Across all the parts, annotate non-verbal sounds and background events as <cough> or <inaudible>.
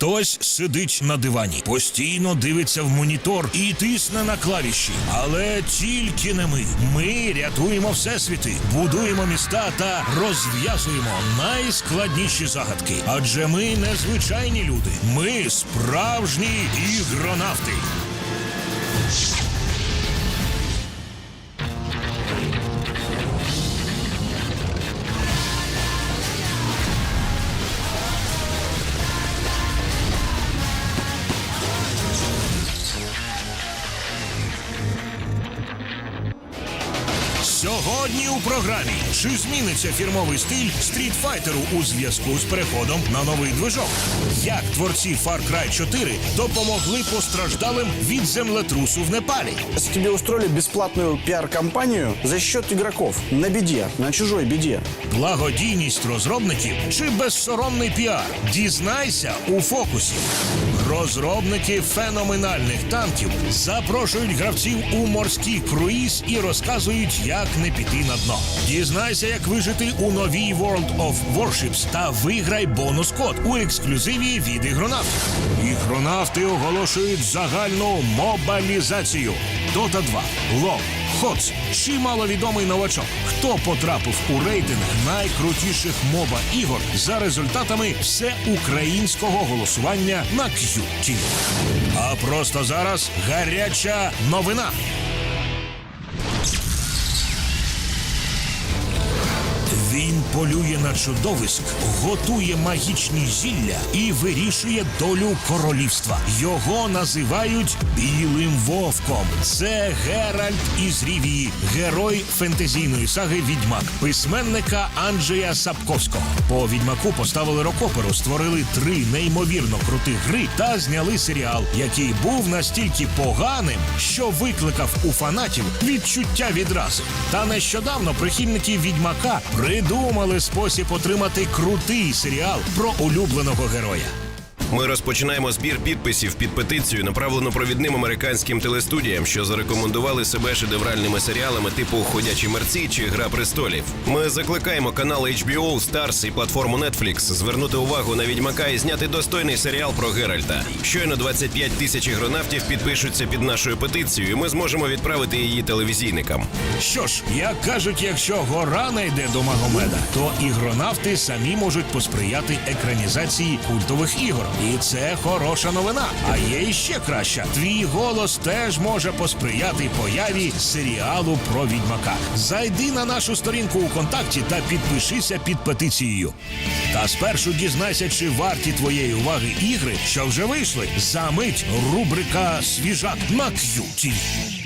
Хтось сидить на дивані, постійно дивиться в монітор і тисне на клавіші. Але тільки не ми. Ми рятуємо всесвіти, будуємо міста та розв'язуємо найскладніші загадки. Адже ми не звичайні люди. Ми справжні ігронавти. У програмі чи зміниться фірмовий стиль стрітфайтеру у зв'язку з переходом на новий движок? Як творці Far Cry 4 допомогли постраждалим від землетрусу в Непалі? Если тебе устроили бесплатную пиар-компанию за счет игроков на беде, на чужой беде. Благодійність розробників чи безсоромний піар? Дізнайся у фокусі. Розробники феноменальних танків запрошують гравців у морський круїз і розказують, як не піти на дно. Дізнайся, як вижити у новій World of Warships та виграй бонус-код у ексклюзиві від ігронавтів. Ігронавти оголошують загальну мобілізацію. Dota 2, LoL, Хоц чи маловідомий новачок, хто потрапив у рейтинг найкрутіших моба ігор за результатами всеукраїнського голосування на QTV. А просто зараз гаряча новина. Полює на чудовиськ, готує магічні зілля і вирішує долю королівства. Його називають Білим Вовком. Це Геральт із Рівії, герой фентезійної саги Відьмак, письменника Анджея Сапковського. По відьмаку поставили рокоперу, створили три неймовірно крутих гри та зняли серіал, який був настільки поганим, що викликав у фанатів відчуття відрази. Та нещодавно прихильники відьмака придумали спосіб отримати крутий серіал про улюбленого героя. Ми розпочинаємо збір підписів під петицію, направлену провідним американським телестудіям, що зарекомендували себе шедевральними серіалами типу Ходячі мерці чи Гра престолів. Ми закликаємо канал HBO, Stars і платформу Netflix звернути увагу на відьмака і зняти достойний серіал про Геральта. Щойно 25 тисяч ігронавтів підпишуться під нашою петицією, і ми зможемо відправити її телевізійникам. Що ж, як кажуть, якщо гора не йде до Магомеда, то ігронавти самі можуть посприяти екранізації культових ігор. І це хороша новина. А є іще краща. Твій голос теж може посприяти появі серіалу про відьмака. Зайди на нашу сторінку у контакті та підпишися під петицією. Та спершу дізнайся, чи варті твоєї уваги ігри, що вже вийшли. За мить рубрика Свіжак на QTV.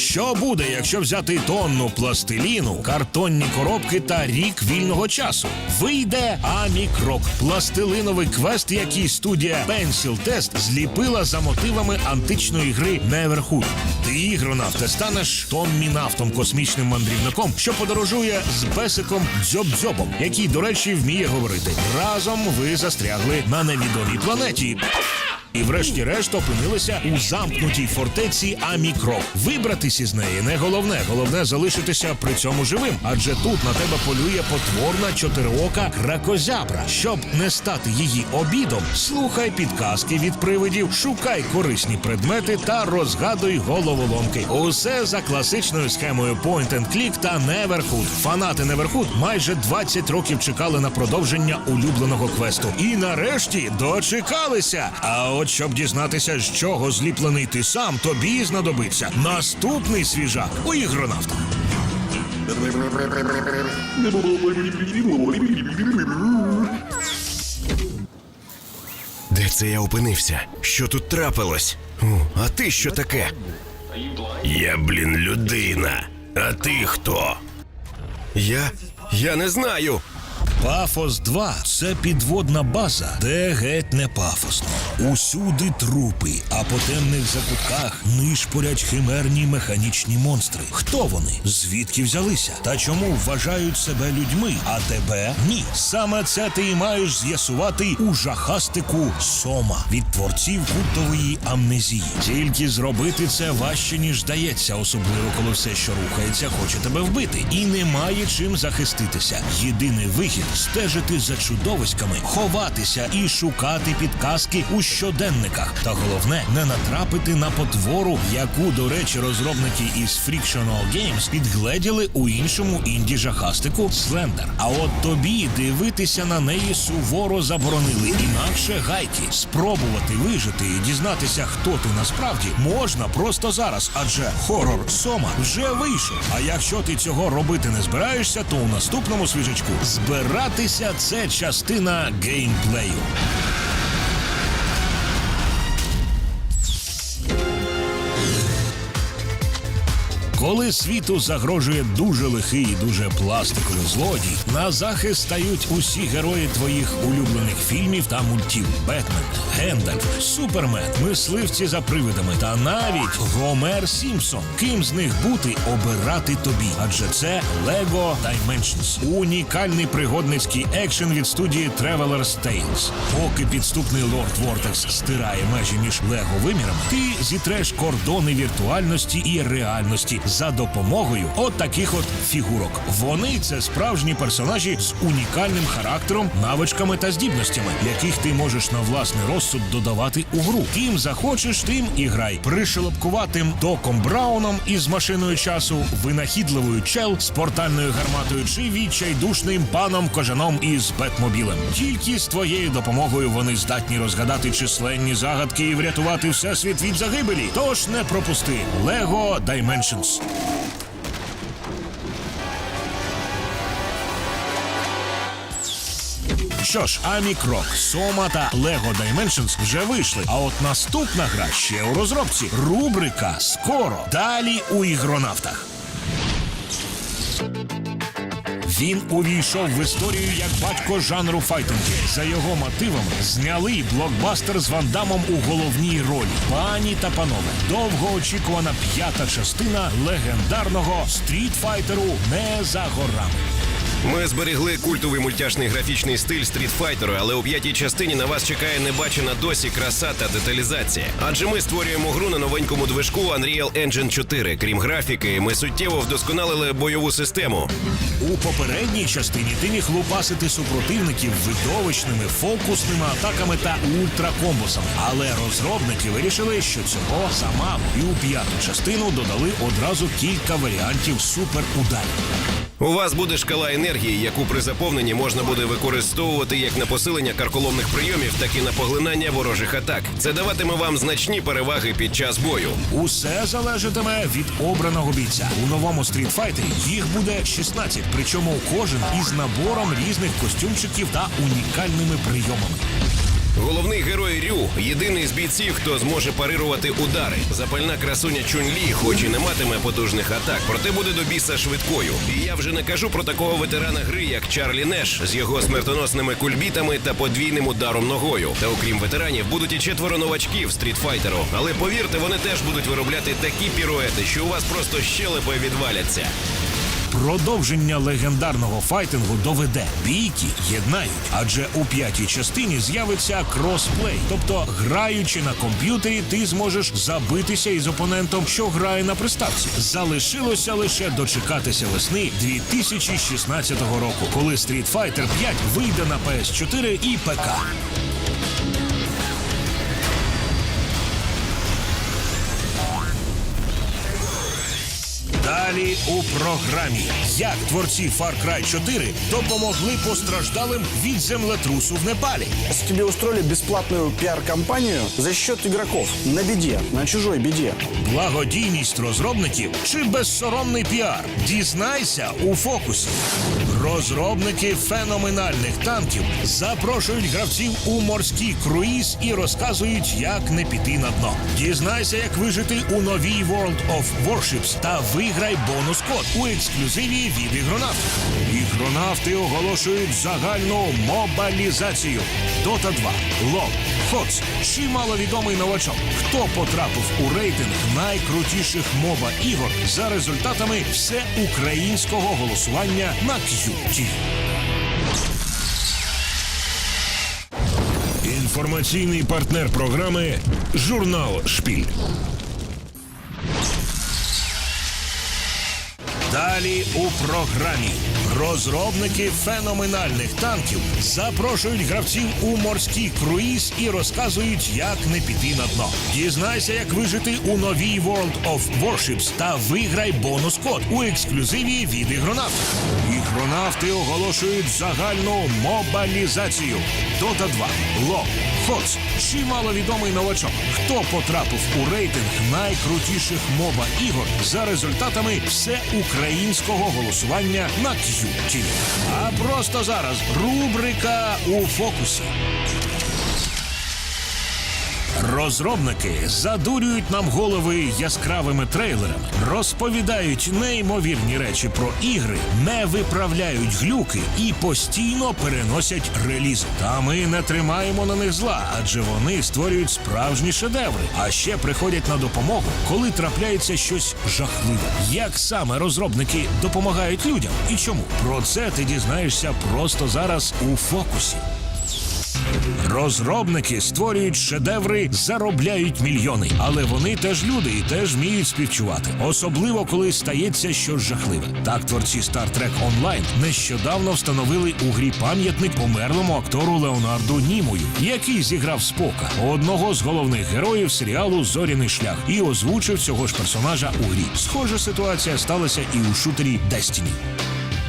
Що буде, якщо взяти тонну пластиліну, картонні коробки та рік вільного часу? Вийде Амікрок пластилиновий квест, який студія Pencil Test зліпила за мотивами античної гри Neverhood. Ти ігронавте станеш тонмінавтом, космічним мандрівником, що подорожує з песиком дзьоб-дзьобом, який, до речі, вміє говорити. Разом ви застрягли на невідомій планеті. І врешті-решт опинилися у замкнутій фортеці Амікрок. Вибратись із неї не головне, головне залишитися при цьому живим, адже тут на тебе полює потворна чотироока кракозябра. Щоб не стати її обідом, слухай підказки від привидів, шукай корисні предмети та розгадуй головоломки. Усе за класичною схемою Point and Click та Neverhood. Фанати Neverhood майже 20 років чекали на продовження улюбленого квесту. І нарешті дочекалися. А от щоб дізнатися, з чого зліплений ти сам, тобі знадобиться наступний свіжак у ігронавта. Де це я опинився? Що тут трапилось? А ти що таке? Я, блін, людина. А ти хто? Я. Я не знаю. Пафос 2 це підводна база, де геть не пафосно. Усюди трупи, а по темних закутках нишпорять химерні механічні монстри. Хто вони? Звідки взялися? Та чому вважають себе людьми, а тебе ні? Саме це ти і маєш з'ясувати у жахастику Сома від творців культової амнезії. Тільки зробити це важче ніж здається, особливо коли все, що рухається, хоче тебе вбити, і немає чим захиститися. Єдиний вихід стежити за чудовиськами, ховатися і шукати підказки у щоденниках. Та головне не натрапити на потвору, яку, до речі, розробники із Frictional Games підгледіли у іншому інді жахастику Slender. А от тобі дивитися на неї суворо заборонили. Інакше гайки спробувати вижити і дізнатися, хто ти насправді можна просто зараз, адже хорор Сома вже вийшов. А якщо ти цього робити не збираєшся, то у наступному свіжачку збиратися це частина геймплею. Коли світу загрожує дуже лихий і дуже пластиковий злодій, на захист стають усі герої твоїх улюблених фільмів та мультів: Бетмен, Гендальф, Супермен, мисливці за привидами та навіть Гомер Сімпсон. Ким з них бути обирати тобі? Адже це Lego Dimensions. унікальний пригодницький екшен від студії Traveler's Tales. Поки підступний лорд Вортекс стирає межі між Лего вимірами, ти зітреш кордони віртуальності і реальності за допомогою от от фігурок. Вони це справжні персонажі з унікальним характером, навичками та здібностями, яких ти можеш на власний розсуд додавати у гру. Ким захочеш, тим і грай. Пришелепкуватим Доком Брауном із машиною часу, винахідливою чел з портальною гарматою чи відчайдушним паном кожаном із Бетмобілем. Тільки з твоєю допомогою вони здатні розгадати численні загадки і врятувати всесвіт від загибелі. Тож не пропусти Lego Dimensions. Що ж, Амікрок, Сома та Лего Dimensions вже вийшли. А от наступна гра ще у розробці. Рубрика скоро. Далі у ігронавтах. Він увійшов в історію як батько жанру файтинги. За його мотивами зняли блокбастер з Вандамом у головній ролі. Пані та панове, довгоочікувана п'ята частина легендарного стрітфайтеру не за горами. Ми зберегли культовий мультяшний графічний стиль стрітфайтеру, але у п'ятій частині на вас чекає небачена досі краса та деталізація. Адже ми створюємо гру на новенькому движку Unreal Engine 4. Крім графіки, ми суттєво вдосконалили бойову систему. У попередній частині ти міг лупасити супротивників видовищними фокусними атаками та ультракомбосами. Але розробники вирішили, що цього замало, і у п'яту частину додали одразу кілька варіантів суперударів. У вас буде шкала енергії, яку при заповненні можна буде використовувати як на посилення карколомних прийомів, так і на поглинання ворожих атак. Це даватиме вам значні переваги під час бою. Усе залежатиме від обраного бійця. У новому стрітфайтері їх буде 16, причому кожен із набором різних костюмчиків та унікальними прийомами. Головний герой Рю єдиний з бійців, хто зможе парирувати удари. Запальна красуня Чунлі, хоч і не матиме потужних атак, проте буде до біса швидкою. І я вже не кажу про такого ветерана гри, як Чарлі Неш з його смертоносними кульбітами та подвійним ударом ногою. Та окрім ветеранів, будуть і четверо новачків стрітфайтеру. Але повірте, вони теж будуть виробляти такі піруети, що у вас просто щелепи відваляться. Продовження легендарного файтингу доведе бійки єднають, адже у п'ятій частині з'явиться кросплей, тобто граючи на комп'ютері, ти зможеш забитися із опонентом, що грає на приставці. Залишилося лише дочекатися весни 2016 року, коли Street Fighter 5 вийде на PS4 і ПК. Далі у програмі як творці Far Cry 4 допомогли постраждалим від землетрусу в Непалі. Тебе устроили бесплатную пиар-компанию за счет игроков на беде, на чужой беде. Благодійність розробників чи безсоромний піар? Дізнайся у фокусі. Розробники феноменальних танків запрошують гравців у морський круїз і розказують, як не піти на дно. Дізнайся, як вижити у новій World of Warships та виграй бонус-код у ексклюзиві від ігронавтів. Ігронавти оголошують загальну мобалізацію. Dota 2, LoL, HOTS чи маловідомий новачок. Хто потрапив у рейтинг найкрутіших моба ігор за результатами всеукраїнського голосування на QT. Інформаційний партнер програми Журнал Шпіль. Далі у програмі Розробники феноменальних танків запрошують гравців у морський круїз і розказують, як не піти на дно. Дізнайся, як вижити у новій World of Warships та виграй бонус-код у ексклюзиві від ігронавтів. Ігронавти оголошують загальну мобілізацію. Дота 2, ЛОL, ХОЦ чи маловідомий новачок. Хто потрапив у рейтинг найкрутіших моба ігор за результатами всеукраїнського голосування на QTV. А просто зараз рубрика у фокусі. Розробники задурюють нам голови яскравими трейлерами, розповідають неймовірні речі про ігри, не виправляють глюки і постійно переносять релізи. Та ми не тримаємо на них зла, адже вони створюють справжні шедеври. А ще приходять на допомогу, коли трапляється щось жахливе. Як саме розробники допомагають людям і чому? Про це ти дізнаєшся просто зараз у фокусі. Розробники створюють шедеври, заробляють мільйони, але вони теж люди і теж вміють співчувати, особливо коли стається щось жахливе. Так творці Star Trek Online нещодавно встановили у грі пам'ятник померлому актору Леонарду Німою, який зіграв Спока, одного з головних героїв серіалу Зоряний шлях, і озвучив цього ж персонажа у грі. Схожа ситуація сталася і у шутері Destiny.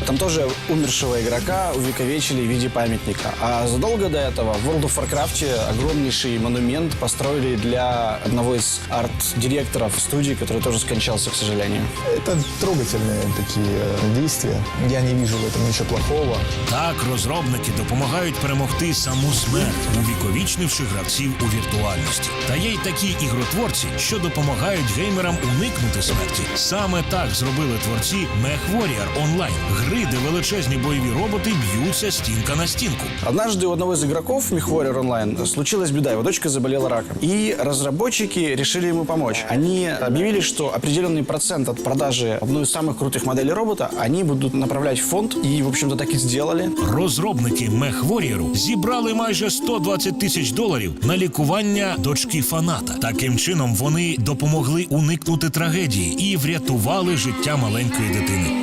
Там тоже умершего игрока увековечили в виде памятника. А задолго до этого в World of Warcraft огромнейший монумент построили для одного из арт-директоров студии, который тоже скончался, к сожалению. Это трогательные такие э, действия. Я не вижу в этом ничего плохого. Так розробники допомагають перемогти саму смерть, увіковічнивши гравців у віртуальності. Та є й такі ігротворці, що допомагають геймерам уникнути смерті. Саме так зробили творці MechWarrior Online, гри, де величезні бойові роботи б'ються стінка на стінку. Однажды у одного из игроков в MechWarrior Online случилась беда, его дочка заболела раком. И разработчики решили ему помочь. Они объявили, что определенный процент от продажи одной из самых крутых моделей робота они будут направлять в фонд. И, в общем-то, так и сделали. Розробники MechWarrior зібрали майже 120 тисяч доларів на лікування дочки фаната. Таким чином вони допомогли уникнути трагедії і врятували життя маленької дитини.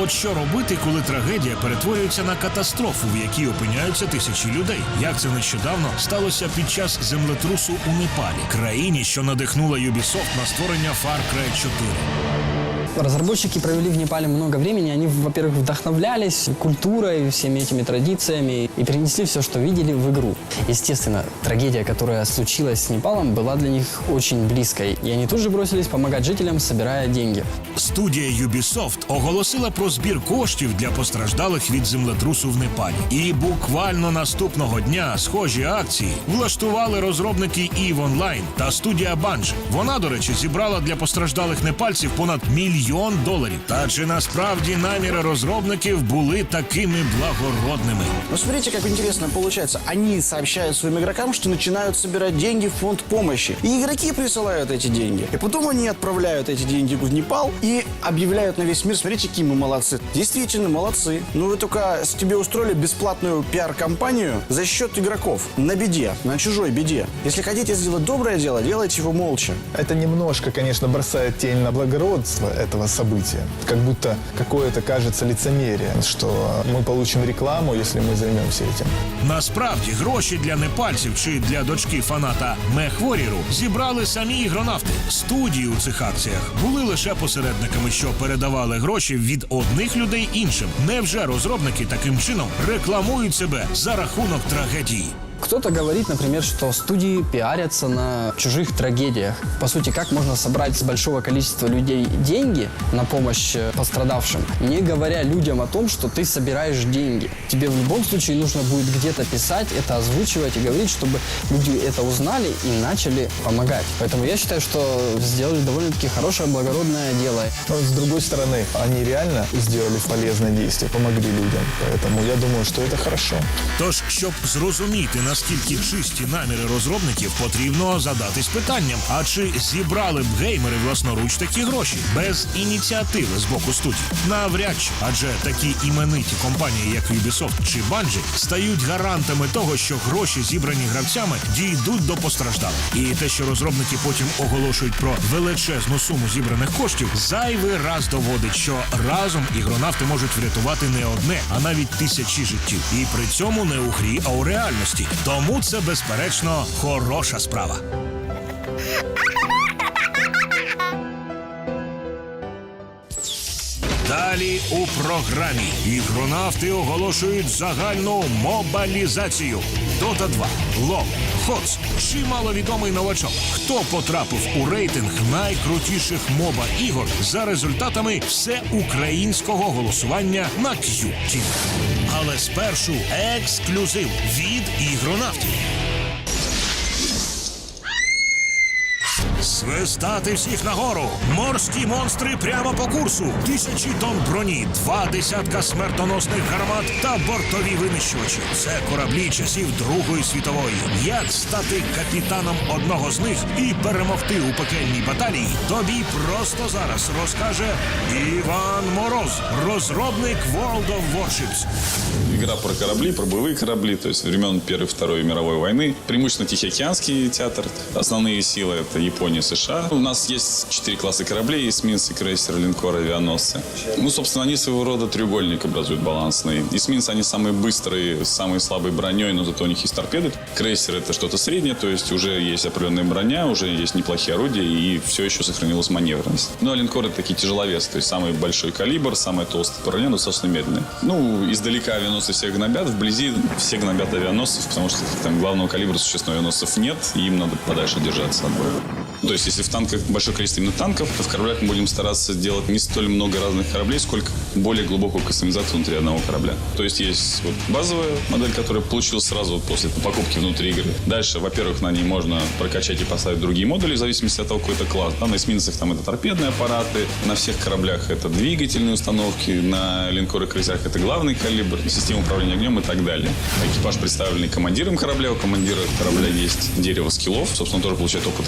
от що робити, коли трагедія перетворюється на катастрофу, в якій опиняються тисячі людей? Як це нещодавно сталося під час землетрусу у Непалі, країні, що надихнула Ubisoft на створення Far Cry 4? Разработчики провели в Непале много времени. Они, во-первых, вдохновлялись культурой, всеми этими традициями и перенесли все, что видели, в игру. Естественно, трагедия, которая случилась с Непалом, была для них очень близкой. И они тут же бросились помогать жителям, собирая деньги. Студія Ubisoft оголосила про збір коштів для постраждалих від землетрусу в Непалі. І буквально наступного дня схожі акції влаштували розробники EVE Online та студія Bungie. Вона, до речі, зібрала для постраждалих непальців понад мільйон доларів. Та чи насправді наміри розробників були такими благородними? Но смотрите, как интересно получается. Они сообщают своим игрокам, что начинают собирать деньги в фонд помощи. И игроки присылают эти деньги. И потом они отправляют эти деньги в Непал и объявляют на весь мир, смотрите, какие мы молодцы. Действительно, молодцы. Ну вы только с тебе устроили бесплатную пиар-компанию за счет игроков. На беде, на чужой беде. Если хотите сделать доброе дело, делайте его молча. Это немножко, конечно, бросает тень на благородство этого события. Как будто какое-то кажется лицемерие, что мы получим рекламу, если мы займемся этим. Насправді гроші для непальців чи для дочки фаната Мехворіру зібрали самі ігронавти. Студії у цих акціях були лише посередниками, що передавали гроші від одних людей іншим. Невже розробники таким чином рекламують себе за рахунок трагедії? Кто-то говорит, например, что студии пиарятся на чужих трагедиях. По сути, как можно собрать с большого количества людей деньги на помощь э, пострадавшим, не говоря людям о том, что ты собираешь деньги. Тебе в любом случае нужно будет где-то писать, это озвучивать и говорить, чтобы люди это узнали и начали помогать. Поэтому я считаю, что сделали довольно-таки хорошее, благородное дело. Но с другой стороны, они реально сделали полезное действие, помогли людям. Поэтому я думаю, что это хорошо. Тож, щоб зрозуміти наскільки чисті наміри розробників, потрібно задатись питанням: а чи зібрали б геймери власноруч такі гроші без ініціативи з боку студії? Навряд чи, адже такі імениті компанії, як Ubisoft чи Bungie, стають гарантами того, що гроші, зібрані гравцями, дійдуть до постраждалих. І те, що розробники потім оголошують про величезну суму зібраних коштів, зайвий раз доводить, що разом ігронавти можуть врятувати не одне, а навіть тисячі життів. І при цьому не у грі, а у реальності. Тому це безперечно хороша справа. <laughs> Далі у програмі ігронавти оголошують загальну мобалізацію. Дота 2, LoL, ХОЦ чи маловідомий новачок. Хто потрапив у рейтинг найкрутіших моба ігор за результатами всеукраїнського голосування на QTV. Але спершу ексклюзив від ігронавтів. Свистати всіх нагору. Морські монстри прямо по курсу. Тисячі тонн броні, два десятка смертоносних гармат та бортові винищувачі. Це кораблі часів Другої світової. Як стати капітаном одного з них і перемогти у пекельній баталії? Тобі просто зараз розкаже Іван Мороз, розробник World of Warships. Игра про корабли, про боевые корабли, то есть времен Первой и Второй мировой войны. Преимущественно Тихоокеанский театр. Основные силы — это Япония, США. У нас есть четыре класса кораблей, эсминцы, крейсеры, линкоры, авианосцы. Ну, собственно, они своего рода треугольник образуют балансный. Эсминцы, они самые быстрые, с самой слабой броней, но зато у них есть торпеды. Крейсер — это что-то среднее, то есть уже есть определенная броня, уже есть неплохие орудия, и все еще сохранилась маневренность. Ну, а линкоры — такие тяжеловесы, то есть самый большой калибр, самая толстая броня, достаточно медленная. Ну, издалека авианосцы всех гнобят, вблизи все гнобят авианосцев, потому что там главного калибра существенного авианосцев нет, и им надо подальше держаться от боя. То есть, если в танках большое количество именно танков, то в кораблях мы будем стараться сделать не столь много разных кораблей, сколько более глубокую кастомизацию внутри одного корабля. То есть, есть вот базовая модель, которая получилась сразу после покупки внутри игры. Дальше, во-первых, на ней можно прокачать и поставить другие модули в зависимости от того, какой это класс. Да, на эсминцах там это торпедные аппараты, на всех кораблях это двигательные установки, на линкорах и крейсерах это главный калибр, система управления огнем и так далее. Экипаж представленный командиром корабля, у командира корабля есть дерево скиллов, собственно, тоже получает опыт,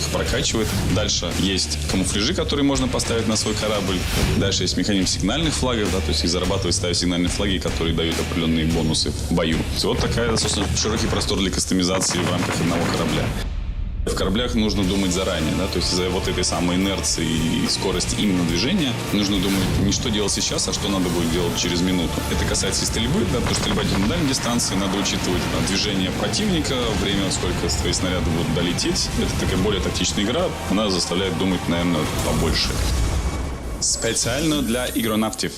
прокачивает. Дальше есть камуфляжи, которые можно поставить на свой корабль. Дальше есть механизм сигнальных флагов, да, то есть их зарабатывать, ставить сигнальные флаги, которые дают определенные бонусы в бою. Вот такая, собственно, широкий простор для кастомизации в рамках одного корабля. В кораблях нужно думать заранее, да, то есть из-за вот этой самой инерции и скорости именно движения нужно думать не что делать сейчас, а что надо будет делать через минуту. Это касается и стрельбы, да, потому что стрельба идет на дальней дистанции, надо учитывать да, движение противника, время, сколько твои снаряды будут долететь. Это такая более тактичная игра, она заставляет думать, наверное, побольше. Специально для игронавтов.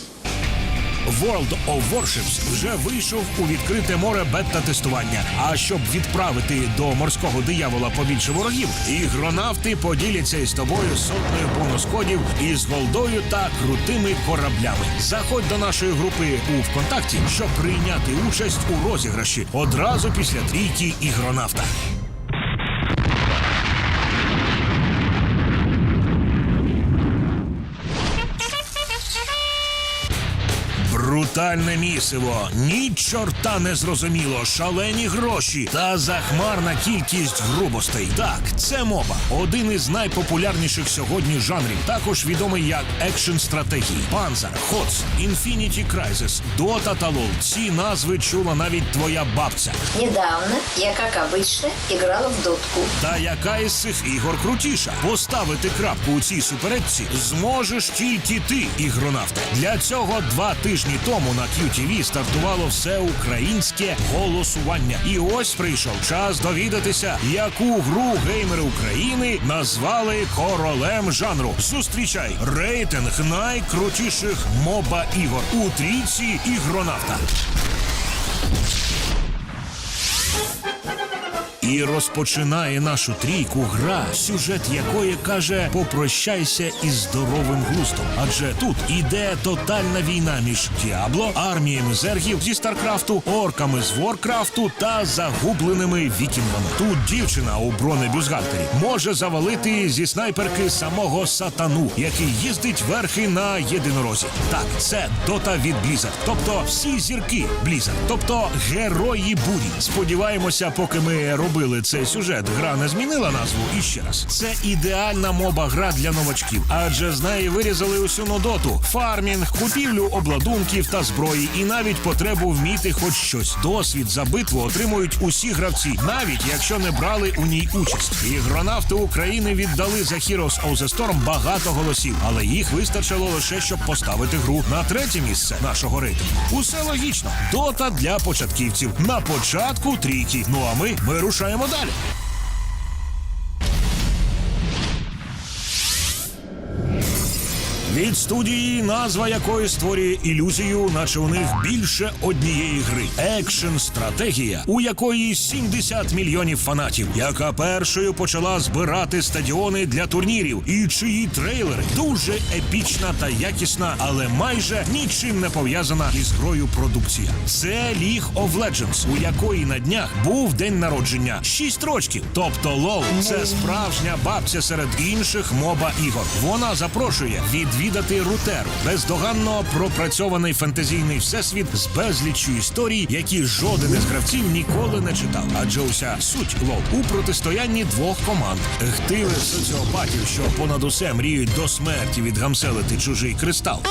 World of Warships вже вийшов у відкрите море бета-тестування. А щоб відправити до морського диявола побільше ворогів, ігронавти поділяться із тобою сотнею бонус-кодів із голдою та крутими кораблями. Заходь до нашої групи у ВКонтакті, щоб прийняти участь у розіграші одразу після трійки ігронавта. Брутальне місиво, ні чорта не зрозуміло, шалені гроші та захмарна кількість грубостей. Так, це моба, один із найпопулярніших сьогодні жанрів. Також відомий як екшн стратегії. Panzer, HOTS, Infinity Crisis, Dota та LoL. Ці назви чула навіть твоя бабця. Недавно я, как обычно, играла в дотку. Та яка із цих ігор крутіша? Поставити крапку у цій суперечці зможеш тільки ти, ігронавте. Для цього два тижні тому на QTV стартувало всеукраїнське голосування. І ось прийшов час довідатися, яку гру геймери України назвали королем жанру. Зустрічай рейтинг найкрутіших моба ігор у трійці ігронавта. І розпочинає нашу трійку гра, сюжет якої каже: попрощайся із здоровим глуздом. Адже тут іде тотальна війна між Діабло, арміями зергів зі Старкрафту, орками з Воркрафту та загубленими вікінгами. Тут дівчина у бронебюзгальтері може завалити зі снайперки самого сатану, який їздить верхи на єдинорозі. Так, це дота від Blizzard. тобто всі зірки Blizzard, тобто герої бурі. Сподіваємося, поки ми робили цей сюжет, гра не змінила назву. І ще раз, це ідеальна моба гра для новачків, адже з неї вирізали усю нудоту, фармінг, купівлю обладунків та зброї, і навіть потребу вміти хоч щось. Досвід за битву отримують усі гравці, навіть якщо не брали у ній участь. Ігронавти України віддали за Heroes of the Storm багато голосів, але їх вистачило лише щоб поставити гру на третє місце нашого рейтингу. Усе логічно. Дота для початківців на початку трійки. Ну а ми вирушаємо далі. Від студії, назва якої створює ілюзію, наче у них більше однієї гри. Екшн стратегія, у якої 70 мільйонів фанатів, яка першою почала збирати стадіони для турнірів, і чиї трейлери дуже епічна та якісна, але майже нічим не пов'язана із грою продукція. Це League of Legends, у якої на днях був день народження. Шість рочків. Тобто лол це справжня бабця серед інших моба ігор. Вона запрошує відвідати Рутеру, бездоганно пропрацьований фентезійний всесвіт з безліччю історій, які жоден із гравців ніколи не читав. Адже уся суть лов у протистоянні двох команд: гтили соціопатів, що понад усе мріють до смерті відгамселити чужий кристал.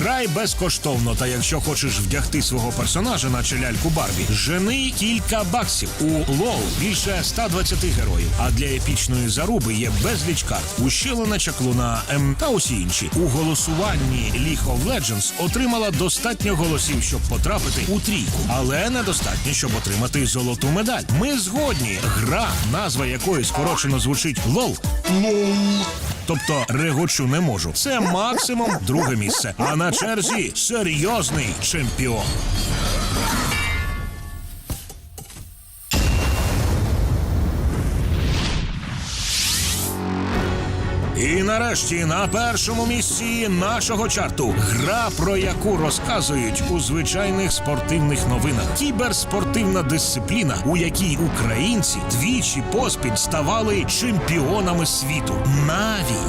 Грай безкоштовно, та якщо хочеш вдягти свого персонажа, наче ляльку Барбі, жени кілька баксів. У лол більше 120 героїв. А для епічної заруби є безліч карт. Ущелина чаклуна М та усі інші. У голосуванні League of Legends отримала достатньо голосів, щоб потрапити у трійку, але недостатньо, щоб отримати золоту медаль. Ми згодні. Гра, назва якої скорочено звучить лол. Тобто регочу не можу. Це максимум друге місце. А на черзі серйозний чемпіон. Нарешті на першому місці нашого чарту гра, про яку розказують у звичайних спортивних новинах. Кіберспортивна дисципліна, у якій українці двічі поспіль ставали чемпіонами світу. Наві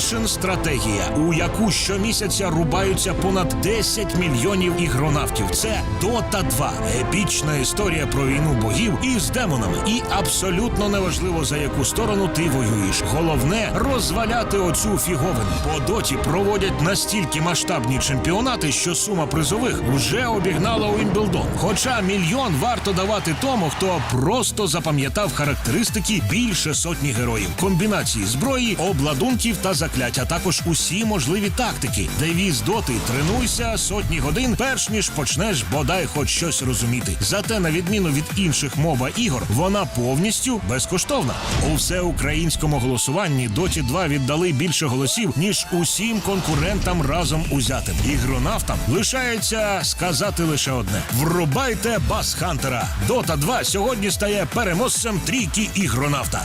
екшн стратегія, у яку щомісяця рубаються понад 10 мільйонів ігронавтів. Це Дота 2. епічна історія про війну богів із демонами. І абсолютно неважливо за яку сторону ти воюєш. Головне розваляти оцю фіговину. По доті проводять настільки масштабні чемпіонати, що сума призових вже обігнала Уімблдон. Хоча мільйон варто давати тому, хто просто запам'ятав характеристики більше сотні героїв, комбінації зброї, обладунків та закляття, а також усі можливі тактики. Девіз доти тренуйся сотні годин, перш ніж почнеш бодай хоч щось розуміти. Зате, на відміну від інших моба ігор, вона повністю безкоштовна. У всеукраїнському голосуванні доті 2 віддали більше голосів ніж усім конкурентам разом узятим. Ігронавтам лишається сказати лише одне: врубайте бас Хантера. Дота 2 сьогодні стає переможцем трійки ігронавта.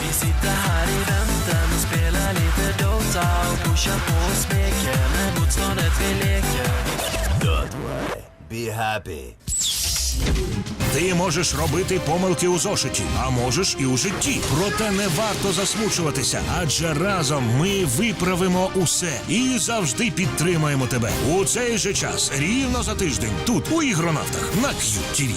Väntan och och på och smeker med motståndet vi leker. Be happy. Ти можеш робити помилки у зошиті, а можеш і у житті. Проте не варто засмучуватися, адже разом ми виправимо усе і завжди підтримаємо тебе у цей же час, рівно за тиждень, тут у ігронавтах на QTV.